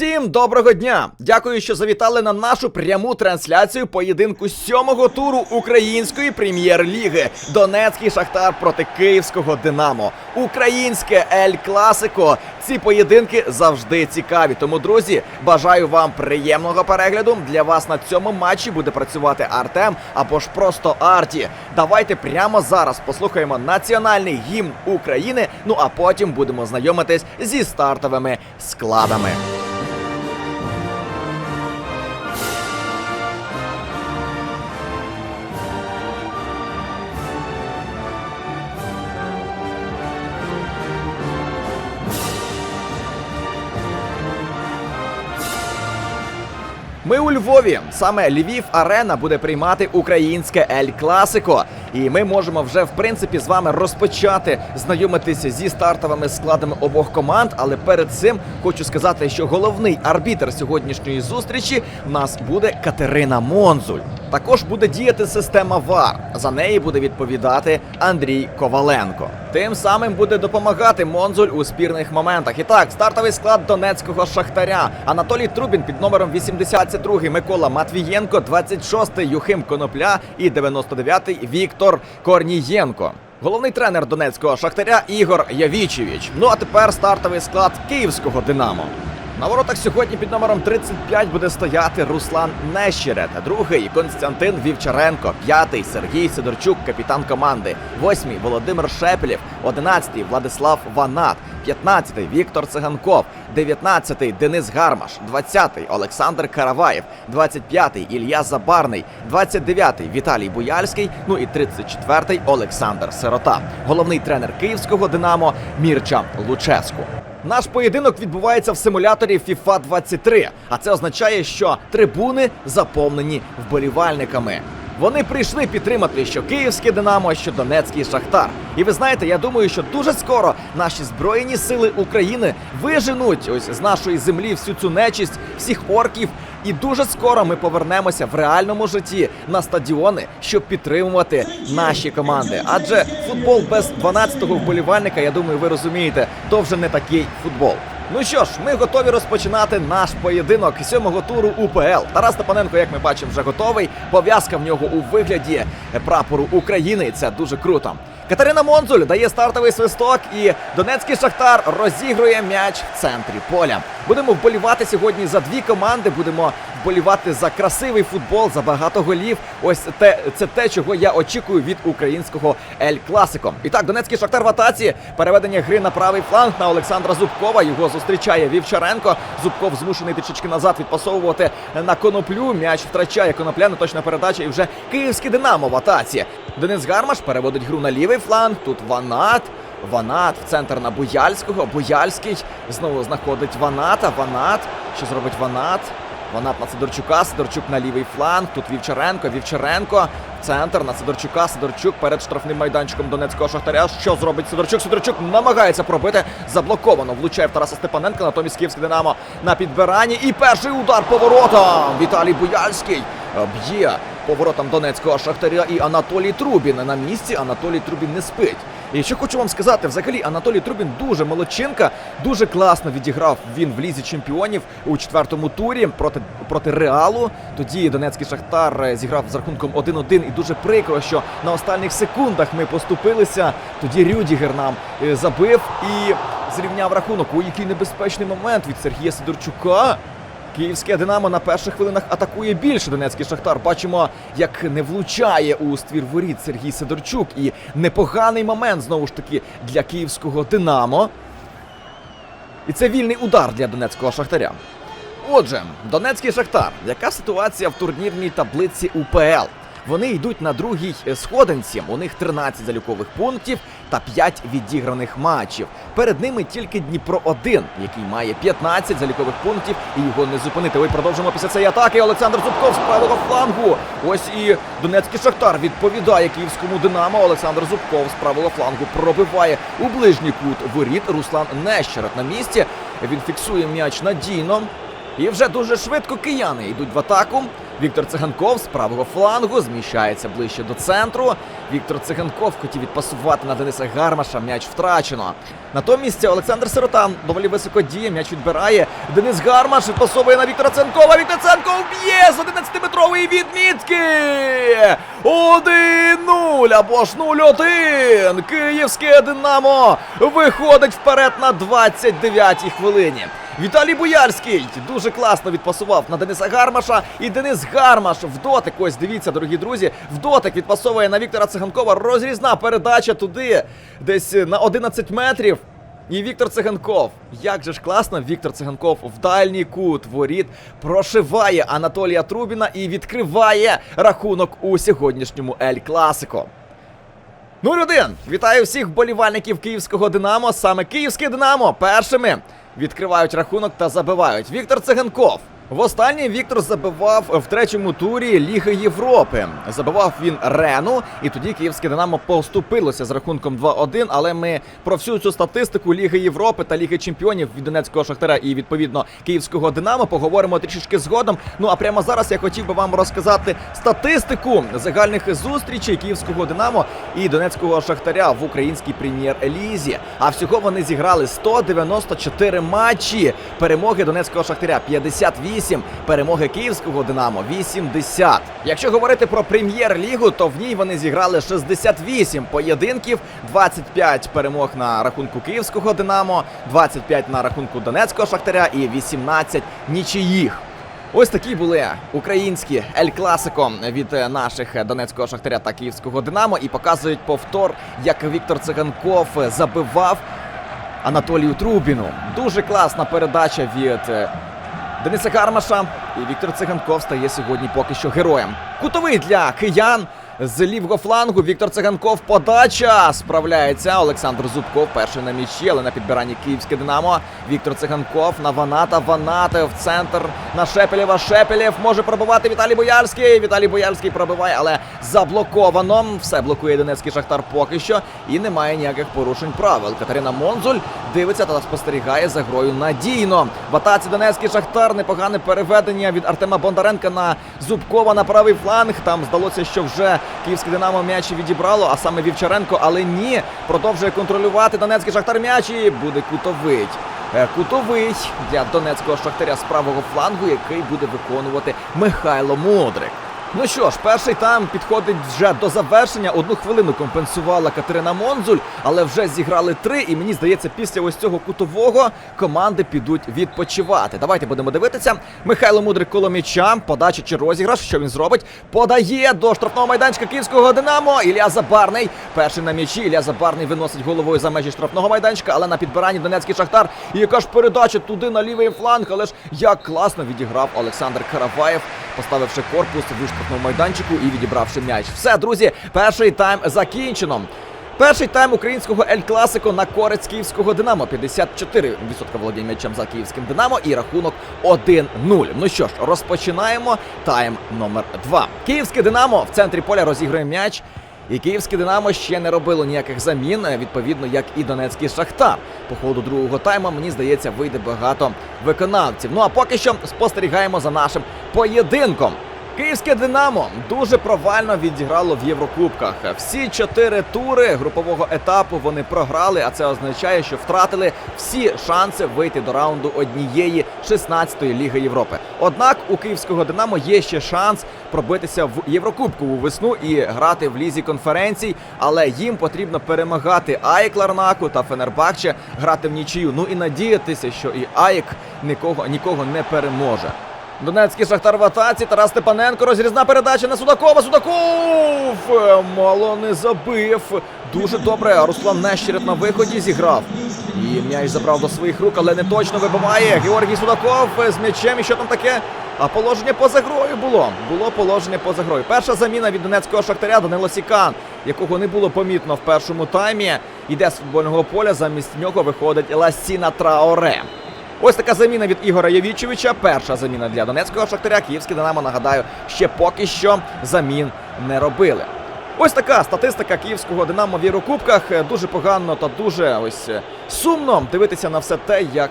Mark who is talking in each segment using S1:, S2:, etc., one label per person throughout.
S1: Всім доброго дня! Дякую, що завітали на нашу пряму трансляцію поєдинку сьомого туру української прем'єр-ліги. Донецький шахтар проти київського Динамо. Українське Ель Класико. Ці поєдинки завжди цікаві. Тому, друзі, бажаю вам приємного перегляду. Для вас на цьому матчі буде працювати Артем або ж просто Арті. Давайте прямо зараз послухаємо національний гімн України. Ну а потім будемо знайомитись зі стартовими складами. Ми у Львові. Саме Львів Арена буде приймати українське Ель Класико. І ми можемо вже в принципі з вами розпочати знайомитися зі стартовими складами обох команд. Але перед цим хочу сказати, що головний арбітр сьогоднішньої зустрічі в нас буде Катерина Монзуль. Також буде діяти система ВАР. За неї буде відповідати Андрій Коваленко. Тим самим буде допомагати Монзуль у спірних моментах. І так, стартовий склад донецького шахтаря. Анатолій Трубін під номером 82, Микола Матвієнко, 26-й Юхим Конопля і 99-й Віктор Корнієнко. Головний тренер донецького шахтаря Ігор Явічевич. Ну а тепер стартовий склад київського Динамо. На воротах сьогодні під номером 35 буде стояти Руслан Нещерет, другий Константин Вівчаренко, п'ятий Сергій Сидорчук, капітан команди, восьмий Володимир Шепелєв, одинадцятий Владислав Ванат, п'ятнадцятий Віктор Циганков, дев'ятнадцятий Денис Гармаш, двадцятий Олександр Караваєв, двадцять п'ятий Ілля Забарний, двадцять дев'ятий Віталій Буяльський, ну і тридцять четвертий Олександр Сирота. Головний тренер київського Динамо Мірча Луческу. Наш поєдинок відбувається в симуляторі FIFA 23, а це означає, що трибуни заповнені вболівальниками. Вони прийшли підтримати що київське Динамо, що Донецький Шахтар. І ви знаєте, я думаю, що дуже скоро наші збройні сили України виженуть ось з нашої землі всю цю нечисть, всіх орків. І дуже скоро ми повернемося в реальному житті на стадіони, щоб підтримувати наші команди. Адже футбол без 12-го вболівальника, я думаю, ви розумієте, то вже не такий футбол. Ну що ж, ми готові розпочинати наш поєдинок сьомого туру УПЛ. Тарас Степаненко, як ми бачимо, вже готовий. Пов'язка в нього у вигляді прапору України. Це дуже круто. Катерина Монзуль дає стартовий свисток, і Донецький Шахтар розігрує м'яч в центрі поля. Будемо вболівати сьогодні за дві команди. Будемо вболівати за красивий футбол, за багато голів. Ось те це те, чого я очікую від українського Ель Класико. І так, Донецький Шахтар в атаці. Переведення гри на правий фланг на Олександра Зубкова. Його зустрічає Вівчаренко. Зубков змушений трішечки назад відпасовувати на коноплю. М'яч втрачає конопля, неточна передача. І вже київський Динамо в атаці. Денис Гармаш переводить гру на лівий фланг. Тут Ванат. Ванат в центр на Буяльського. Буяльський знову знаходить Ваната. Ванат. Що зробить Ванат? Ванат на Сидорчука. Сидорчук на лівий фланг. Тут Вівчаренко. Вівчаренко. Центр на Сидорчука. Сидорчук перед штрафним майданчиком Донецького шахтаря. Що зробить Сидорчук? Сидорчук намагається пробити. Заблоковано. Влучає в Тараса Степаненка. Натомість Київське Динамо на підбиранні. І перший удар поворотом. Віталій Буяльський б'є поворотом Донецького шахтаря і Анатолій Трубін на місці. Анатолій Трубін не спить. І що хочу вам сказати, взагалі Анатолій Трубін дуже молодчинка, дуже класно відіграв він в лізі чемпіонів у четвертому турі проти проти Реалу. Тоді Донецький Шахтар е, зіграв з рахунком 1-1 і дуже прикро, що на останніх секундах ми поступилися. Тоді Рюдігер нам е, забив і зрівняв рахунок. Ой, який небезпечний момент від Сергія Сидорчука. Київське Динамо на перших хвилинах атакує більше Донецький Шахтар. Бачимо, як не влучає у ствір воріт Сергій Сидорчук. І непоганий момент знову ж таки для київського Динамо. І це вільний удар для Донецького Шахтаря. Отже, Донецький Шахтар. Яка ситуація в турнірній таблиці УПЛ? Вони йдуть на другій сходинці. У них 13 залікових пунктів та 5 відіграних матчів. Перед ними тільки Дніпро 1 який має 15 залікових пунктів, і його не зупинити. Ой, продовжимо після цієї атаки. Олександр Зубков з правого флангу. Ось і Донецький Шахтар відповідає київському Динамо. Олександр Зубков з правого флангу пробиває у ближній кут воріт. Руслан Нещерет на місці. Він фіксує м'яч надійно. І вже дуже швидко кияни йдуть в атаку. Віктор Циганков з правого флангу зміщається ближче до центру. Віктор Циганков хотів відпасувати на Дениса Гармаша. М'яч втрачено. Натомість Олександр Сиротан доволі високо діє, м'яч відбирає. Денис Гармаш відпасовує на Віктора Ценкова. Віктор Ценков б'є з 11-метрової відмітки. 1-0 або ж 0-1. Київське Динамо виходить вперед на 29-й хвилині. Віталій Боярський дуже класно відпасував на Дениса Гармаша. І Денис Гармаш в дотик. Ось дивіться, дорогі друзі. В дотик відпасовує на Віктора Циганкова. Розрізна передача туди, десь на 11 метрів. І Віктор Циганков. Як же ж класно, Віктор Циганков в дальній кут воріт прошиває Анатолія Трубіна і відкриває рахунок у сьогоднішньому Ель Класико. 0-1. Вітаю всіх вболівальників київського Динамо. Саме київське Динамо першими відкривають рахунок та забивають. Віктор Циганков. Востаннє Віктор забивав в третьому турі Ліги Європи. Забивав він Рену, і тоді київське Динамо поступилося з рахунком 2-1. Але ми про всю цю статистику Ліги Європи та Ліги Чемпіонів від Донецького Шахтаря і відповідно київського Динамо поговоримо трішечки згодом. Ну а прямо зараз я хотів би вам розказати статистику загальних зустрічей київського Динамо і Донецького Шахтаря в українській прем'єр-лізі. А всього вони зіграли 194 матчі. Перемоги Донецького Шахтаря 58, перемоги київського Динамо 80. Якщо говорити про прем'єр-лігу, то в ній вони зіграли 68 поєдинків, 25 перемог на рахунку київського Динамо, 25 на рахунку Донецького Шахтаря і 18 нічиїх. Ось такі були українські ель класико від е, наших е, донецького шахтаря та київського Динамо і показують повтор, як Віктор Циганков е, забивав Анатолію Трубіну. Дуже класна передача від Дениса Гармаша. І Віктор Циганков стає сьогодні поки що героєм. Кутовий для киян. З лівого флангу Віктор Циганков подача справляється. Олександр Зубков перший на м'ячі, але на підбиранні київське Динамо. Віктор Циганков на Ваната. Ванат в центр на Шепелєва. Шепелєв може пробивати Віталій Боярський. Віталій Боярський пробиває, але заблоковано. Все блокує Донецький Шахтар поки що. І немає ніяких порушень правил. Катерина Монзуль дивиться та спостерігає за грою надійно. В атаці Донецький Шахтар непогане переведення від Артема Бондаренка на Зубкова на правий фланг. Там здалося, що вже київське Динамо м'ячі відібрало, а саме Вівчаренко, але ні, продовжує контролювати Донецький Шахтар м'ячі. буде кутовий. Е, Кутовий для донецького шахтаря з правого флангу, який буде виконувати Михайло Мудрик. Ну що ж, перший тайм підходить вже до завершення. Одну хвилину компенсувала Катерина Монзуль, але вже зіграли три. І мені здається, після ось цього кутового команди підуть відпочивати. Давайте будемо дивитися. Михайло Мудрик коло м'яча, подача чи розіграш. Що він зробить? Подає до штрафного майданчика київського Динамо. Ілля Забарний. Перший на м'ячі. Ілля Забарний виносить головою за межі штрафного майданчика, але на підбиранні Донецький Шахтар. І яка ж передача туди на лівий фланг. Але ж як класно відіграв Олександр Караваєв, поставивши корпус в штрафному майданчику і відібравши м'яч. Все, друзі, перший тайм закінчено. Перший тайм українського Ель Класико на користь київського Динамо. 54% володіння м'ячем за київським Динамо і рахунок 1-0. Ну що ж, розпочинаємо тайм номер 2. Київське Динамо в центрі поля розігрує м'яч. І київське Динамо ще не робило ніяких замін, відповідно, як і Донецький Шахтар. По ходу другого тайму, мені здається, вийде багато виконавців. Ну а поки що спостерігаємо за нашим поєдинком. Київське Динамо дуже провально відіграло в Єврокубках. Всі чотири тури групового етапу вони програли, а це означає, що втратили всі шанси вийти до раунду однієї 16-ї ліги Європи. Однак у київського Динамо є ще шанс пробитися в Єврокубкову весну і грати в лізі конференцій, але їм потрібно перемагати АЄК Ларнаку та Фенербахче, грати в нічию. Ну і надіятися, що і АЄК нікого нікого не переможе. Донецький шахтар в атаці. Тарас Степаненко. Розрізна передача на Судакова. Судаков мало не забив. Дуже добре. Руслан Нещерет на виході зіграв. І м'яч забрав до своїх рук, але не точно вибиває. Георгій Судаков з м'ячем. І що там таке? А положення поза грою було. Було положення поза грою. Перша заміна від донецького шахтаря Данило Сікан, якого не було помітно в першому таймі. Йде з футбольного поля. Замість нього виходить Ласіна Траоре. Ось така заміна від Ігора Явічевича. Перша заміна для донецького шахтаря. Київський Динамо, нагадаю, ще поки що замін не робили. Ось така статистика київського Динамо в Єврокубках. Дуже погано та дуже ось сумно дивитися на все те, як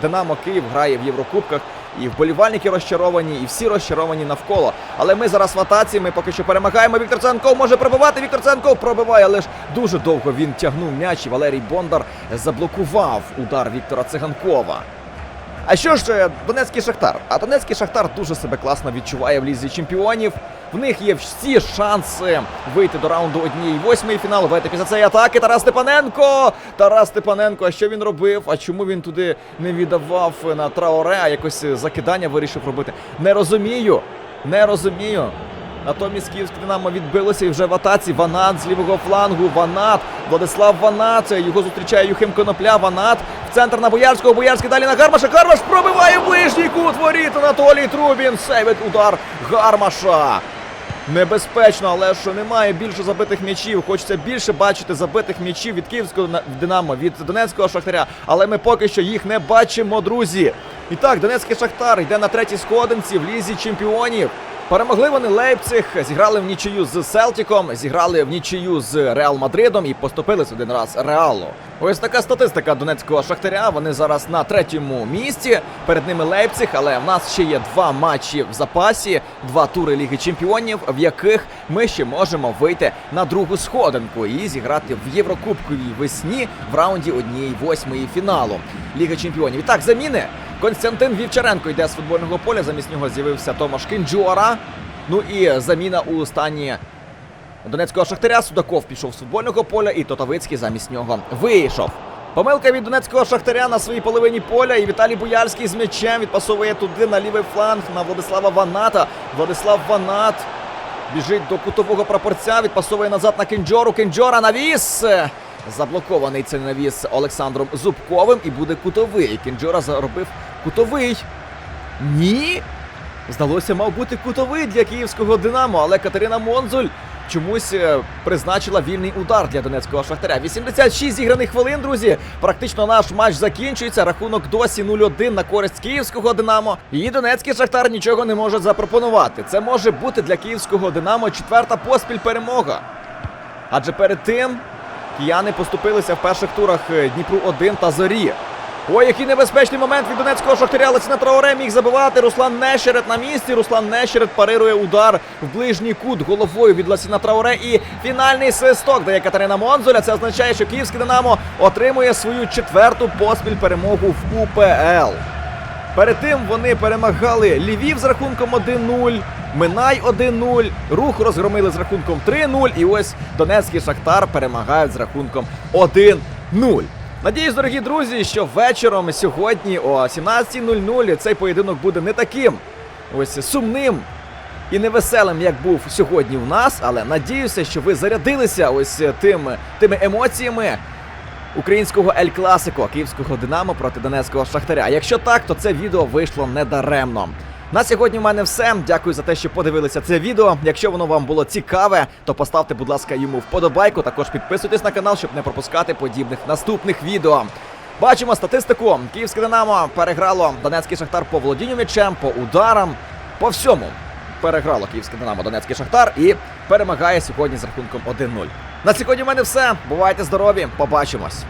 S1: Динамо Київ грає в Єврокубках і вболівальники розчаровані, і всі розчаровані навколо. Але ми зараз в атаці, ми поки що перемагаємо. Віктор Ценков може пробивати. Віктор Ценков пробиває, але ж дуже довго він тягнув м'яч, і Валерій Бондар заблокував удар Віктора Циганкова. А що ж е, Донецький Шахтар? А Донецький Шахтар дуже себе класно відчуває в лізі чемпіонів. В них є всі шанси вийти до раунду однієї восьмої фіналу. Вийти після цієї атаки Тарас Степаненко. Тарас Степаненко, а що він робив? А чому він туди не віддавав на Траоре, а якось е, закидання вирішив робити? Не розумію. Не розумію. Натомість Київське Динамо відбилося і вже в атаці. Ванат з лівого флангу. Ванат. Владислав Ванат. Його зустрічає Юхим Конопля. Ванат. В центр на Боярського. Боярський далі на Гармаша. Гармаш пробиває ближній кут воріт. Анатолій Трубін. Сейвить удар Гармаша. Небезпечно, але що немає більше забитих м'ячів. Хочеться більше бачити забитих м'ячів від київського Динамо, від Донецького Шахтаря. Але ми поки що їх не бачимо, друзі. І так, Донецький Шахтар йде на третій сходинці в лізі чемпіонів. Перемогли вони Лейпциг, зіграли в нічию з Селтіком, зіграли в нічию з Реал Мадридом і поступились один раз Реалу. Ось така статистика донецького шахтаря. Вони зараз на третьому місці. Перед ними Лейпциг, але в нас ще є два матчі в запасі, два тури Ліги Чемпіонів, в яких ми ще можемо вийти на другу сходинку і зіграти в Єврокубковій весні в раунді однієї восьмої фіналу Ліги Чемпіонів. І так, заміни. Константин Вівчаренко йде з футбольного поля. Замість нього з'явився Томаш Кинджуара. Ну і заміна у стані Донецького шахтаря. Судаков пішов з футбольного поля, і Тотовицький замість нього вийшов. Помилка від донецького шахтаря на своїй половині поля. І Віталій Буяльський з м'ячем відпасовує туди на лівий фланг на Владислава Ваната. Владислав Ванат біжить до кутового прапорця, відпасовує назад на Кенджору. Кенджора навіс. Заблокований цей навіс Олександром Зубковим і буде кутовий. Кенджора заробив кутовий. Ні. Здалося, мав бути кутовий для київського Динамо, але Катерина Монзуль чомусь е, призначила вільний удар для донецького шахтаря. 86 зіграних хвилин, друзі. Практично наш матч закінчується. Рахунок досі 0-1 на користь київського Динамо. І донецький шахтар нічого не може запропонувати. Це може бути для київського Динамо четверта поспіль перемога. Адже перед тим кияни поступилися в перших турах е, Дніпру 1 та Зорі. Ой, який небезпечний момент від донецького шахтаря. Лесіна Траоре міг забивати. Руслан Нещерет на місці. Руслан Нещерет парирує удар в ближній кут головою від Лесіна Траоре. І фінальний свисток дає Катерина Монзоля. Це означає, що київське Динамо отримує свою четверту поспіль перемогу в УПЛ. Перед тим вони перемагали Львів з рахунком 1-0, Минай 1-0, рух розгромили з рахунком 3-0. І ось Донецький Шахтар перемагають з рахунком 1-0. Надіюсь, дорогі друзі, що вечором сьогодні о 17.00 цей поєдинок буде не таким ось сумним і невеселим, як був сьогодні в нас. Але надіюся, що ви зарядилися ось тим, тими емоціями українського Ель Класико київського Динамо проти Донецького Шахтаря. Якщо так, то це відео вийшло недаремно. На сьогодні в мене все. Дякую за те, що подивилися це відео. Якщо воно вам було цікаве, то поставте, будь ласка, йому вподобайку. Також підписуйтесь на канал, щоб не пропускати подібних наступних відео. Бачимо статистику. Київське Динамо переграло Донецький Шахтар по володінню м'ячем, по ударам, по всьому. Переграло Київське Динамо Донецький Шахтар і перемагає сьогодні з рахунком 1-0. На сьогодні в мене все. Бувайте здорові, побачимось.